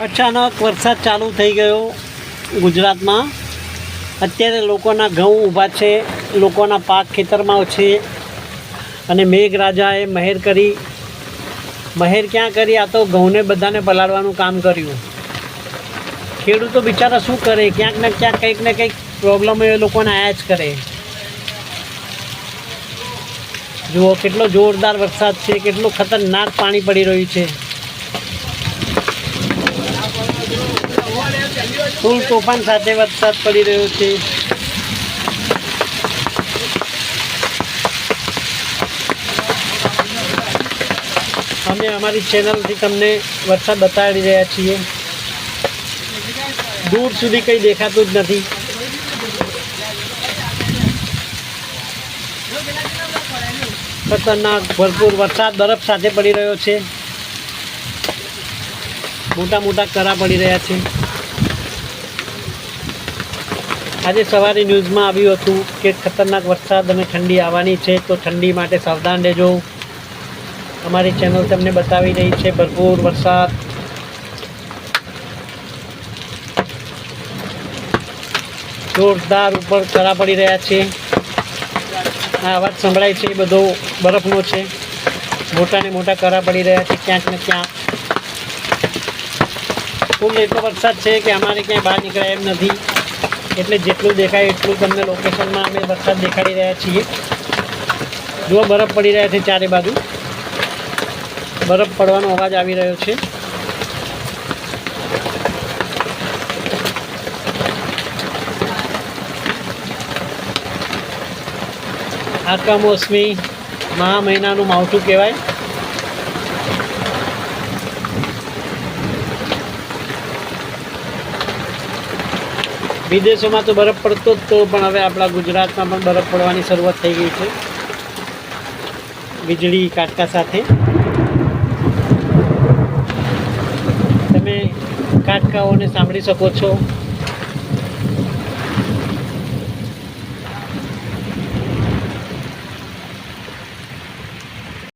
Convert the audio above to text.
અચાનક વરસાદ ચાલુ થઈ ગયો ગુજરાતમાં. અત્યારે લોકોના ઘઉં ઊભા છે, લોકોના પાક ખેતરમાં છે અને મેઘરાજાએ મહેર કરી. મહેર ક્યાં કરી? આ તો ઘઉંને બધાને પલાળવાનું કામ કર્યું. ખેડૂતો બિચારા શું કરે? ક્યાંક ને ક્યાંક કંઈક ને કંઈક પ્રોબ્લેમ એ લોકોને આયા જ કરે. જુઓ કેટલો જોરદાર વરસાદ છે, કેટલું ખતરનાક પાણી પડી રહ્યું છે. ફૂલ તોફાન સાથે વરસાદ પડી રહ્યો છે. અમે અમારી ચેનલથી તમને વરસાદ બતાવી રહ્યા છીએ. દૂર સુધી કંઈ દેખાતું જ નથી. ખતરનાક, ભરપૂર વરસાદ, બરફ સાથે પડી રહ્યો છે. મોટા મોટા કરા પડી રહ્યા છે. આજે સવારે ન્યૂઝમાં આવ્યું હતું કે ખતરનાક વરસાદ અને ઠંડી આવવાની છે, તો ઠંડી માટે સાવધાન રહેજો. અમારી ચેનલ તમને બતાવી રહી છે ભરપૂર વરસાદ. જોરદાર ઉપર કરા પડી રહ્યા છે. આ અવાજ સંભળાય છે, એ બધો બરફનો છે. મોટા ને મોટા કરા પડી રહ્યા છે, ક્યાંક ને ક્યાંક. ફૂલ એટલો વરસાદ છે કે અમારે ક્યાંય બહાર નીકળાય એમ નથી. એટલે જેટલું દેખાય એટલું તમને લોકેશનમાં અમે વરસાદ દેખાડી રહ્યા છીએ. જુઓ, બરફ પડી રહ્યા છે ચારે બાજુ. બરફ પડવાનો અવાજ આવી રહ્યો છે. આ કમોસમી મહા મહિનાનું માવઠું કહેવાય. વિદેશોમાં તો બરફ પડતો જ તો, પણ હવે આપણા ગુજરાતમાં પણ બરફ પડવાની શરૂઆત થઈ ગઈ છે. વીજળી કાટકા સાથે. તમે કાટકાઓને સાંભળી શકો છો.